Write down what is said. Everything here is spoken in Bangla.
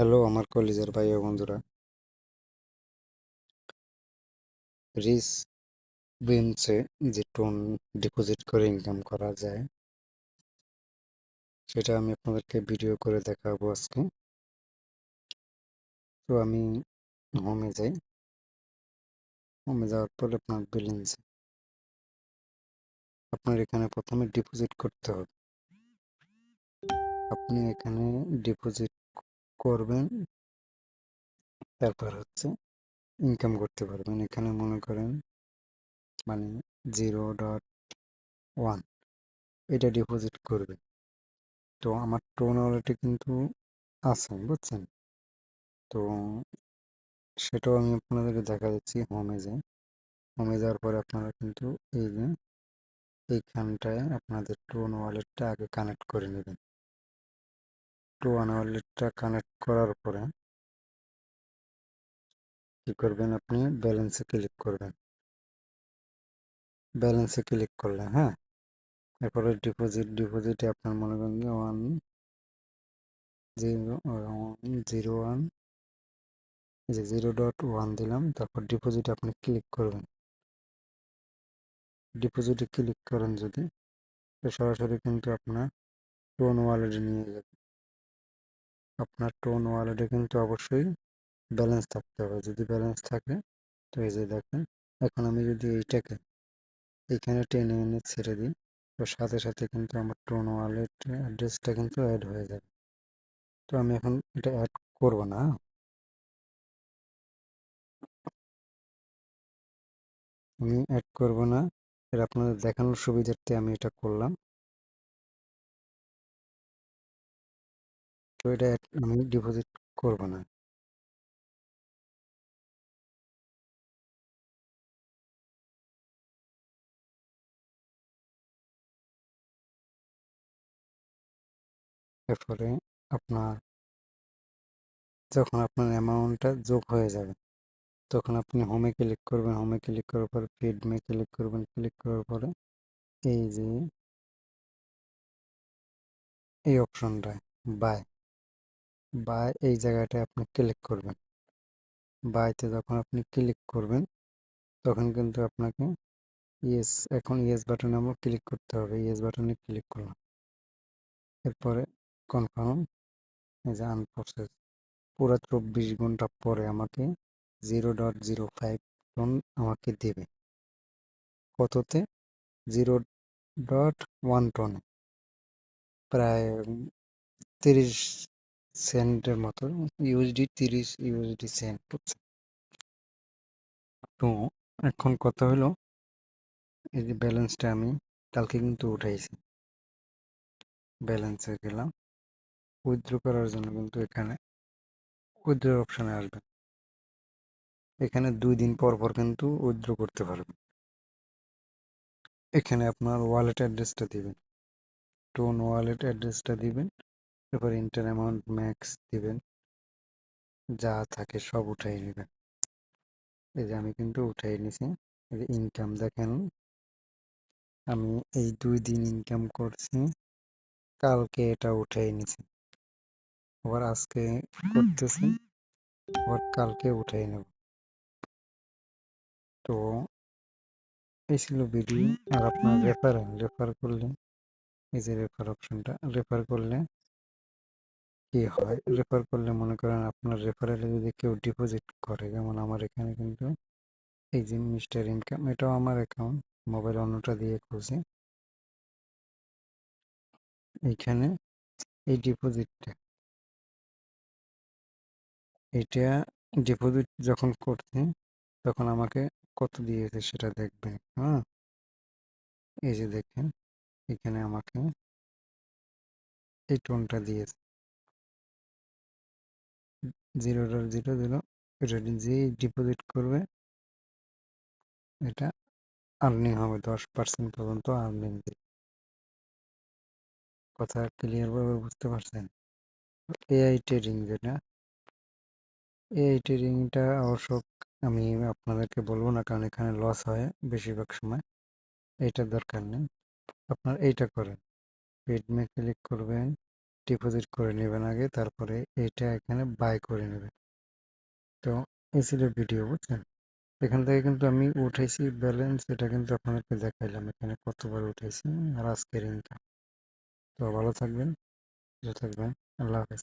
হ্যালো আমার কলিজার ভাই ও বন্ধুরা। রিস বিমসে যে টোন ডিপোজিট করে ইনকাম করা যায়, সেটা আমি আপনাদেরকে ভিডিও করে দেখাবো আজকে। তো আমি হোমে যাই। হোমে যাওয়ার পর আপনার ব্যালেন্স আপনার এখানে প্রথমে ডিপোজিট করতে হবে। আপনি এখানে ডিপোজিট করবেন, তারপর হচ্ছে ইনকাম করতে পারবেন। এখানে মনে করেন মানে জিরো ডট ওয়ান এটা ডিপোজিট করবে তো আমার টোন ওয়ালেটে কিন্তু আছে, বুঝছেন? তো সেটাও আমি আপনাদেরকে দেখা যাচ্ছি হোমে যে হোমে যাওয়ার পরে আপনারা কিন্তু এই যে এইখানটায় আপনাদের টোন ওয়ালেটটা আগে কানেক্ট করে নেবেন। টোন ওয়ালেটটা কানেক্ট করার পরে কি করবেন আপনি? ব্যালেন্সে ক্লিক করবেন। ব্যালেন্সে ক্লিক করলে হ্যাঁ? এরপরে ডিপোজিট ডিপোজিটে আপনার মনে করেন ওয়ান জিরো ওয়ান যে জিরো ডট ওয়ান দিলাম, তারপর ডিপোজিট আপনি ক্লিক করবেন। ডিপোজিটে ক্লিক করেন যদি সরাসরি কিন্তু আপনার টোন ওয়ালেটে নিয়ে যাবে। আপনার টোন ওয়ালেটে কিন্তু অবশ্যই ব্যালেন্স থাকতে হবে। যদি ব্যালেন্স থাকে, তো এই যে দেখেন, এখন আমি যদি এইটাকে এখানে টেনে এনে ছেড়ে দিই, তো সাথে সাথে কিন্তু আমার টোন ওয়ালেট অ্যাড্রেসটা কিন্তু অ্যাড হয়ে যাবে। তো আমি এখন এটা অ্যাড করব না। আমি অ্যাড করব না। এটা আপনাদের দেখানোর সুবিধার্থে আমি এটা করলাম। তো এটা আমি ডিপোজিট করব না। এরপরে আপনার যখন আপনার অ্যামাউন্টটা যোগ হয়ে যাবে, তখন আপনি হোমে ক্লিক করবেন হোমে ক্লিক করার পরে ফিডমে ক্লিক করবেন ক্লিক করার পরে এই যে, এই অপশনটায় বাই বাই এই জায়গাটায় আপনি ক্লিক করবেন। বাইতে যখন আপনি ক্লিক করবেন, তখন কিন্তু আপনাকে ইয়েস এখন ইয়েস বাটনে আমার ক্লিক করতে হবে। ইয়েস বাটনে ক্লিক করলাম। এরপরে কনফার্ম এই যে আনপ্রসেস পুরো চব্বিশ ঘণ্টা পরে আমাকে zero dot zero five ton আমাকে দেবে। কততে? জিরো ডট ওয়ান টনে প্রায় তিরিশ সেন্টের মতো ইউএসডি তিরিশ ইউএসডি সেন্ট তো এখন কথা হলো, এই যে ব্যালেন্সটা আমি কালকে কিন্তু উঠাইছি। ব্যালেন্সে গেলাম উইথড্র করার জন্য কিন্তু এখানে উইথড্র অপশানে আসবেন। এখানে দুই দিন পর পর কিন্তু উইথড্র করতে পারবেন। এখানে আপনার ওয়ালেট অ্যাড্রেসটা দিবেন। টোন ওয়ালেট অ্যাড্রেসটা দিবেন। এরপর ইন্টার অ্যামাউন্ট ম্যাক্স দিবেন। যা থাকে সব উঠাই নেবেন। এই যে আমি কিন্তু উঠাই নিছি। ইনকাম দেখেন। আমি এই দুই দিন ইনকাম করছি। কালকে এটা উঠাই নিছি। আবার আজকে করতেছি। আবার কালকে উঠাই নেব। তো এই ছিল ভিডিও আর আপনার রেফার রেফার করলে। এই যে রেফার অপশনটা রেফার করলে কি হয়? রেফার করলে মনে করেন আপনার রেফারেলে যদি কেউ ডিপোজিট করে, যেমন আমার এখানে কিন্তু এই যে মিস্টার ইনকাম এটাও আমার অ্যাকাউন্ট মোবাইল অন্যটা দিয়ে খুলছি। এইখানে এই ডিপোজিটটা এটা ডিপোজিট যখন করছি, তখন আমাকে কত দিয়েছে সেটা দেখবেন হ্যাঁ? এই যে দেখেন, এখানে আমাকে এই টোনটা দিয়েছে। জিরো ডট জিরো জিরো, এটা যে ডিপোজিট করবে, এটা আর্নিং হবে, দশ পার্সেন্ট পর্যন্ত আর্নিং দিবে। কথা ক্লিয়ার ভাবে বুঝতে পারছেন? এআই ট্রেডিং যেটা এআই ট্রেডিংটা অবশ্য আমি আপনাদেরকে বলব না, কারণ এখানে লস হয় বেশিরভাগ সময়। এইটার দরকার নেই। আপনার এইটা করেন। ফিডমে ক্লিক করবেন। ডিপোজিট করে নেবেন আগে, তারপরে এটা এখানে বাই করে নেবেন। তো এই ছিল ভিডিও বুঝছেন? এখান থেকে কিন্তু আমি উঠাইছি ব্যালেন্স এটা কিন্তু আপনাদেরকে দেখাইলাম এখানে কতবার উঠাইছি আর আজকের ইনকাম তো ভালো থাকবেন ভালো থাকবেন, আল্লাহ হাফেজ।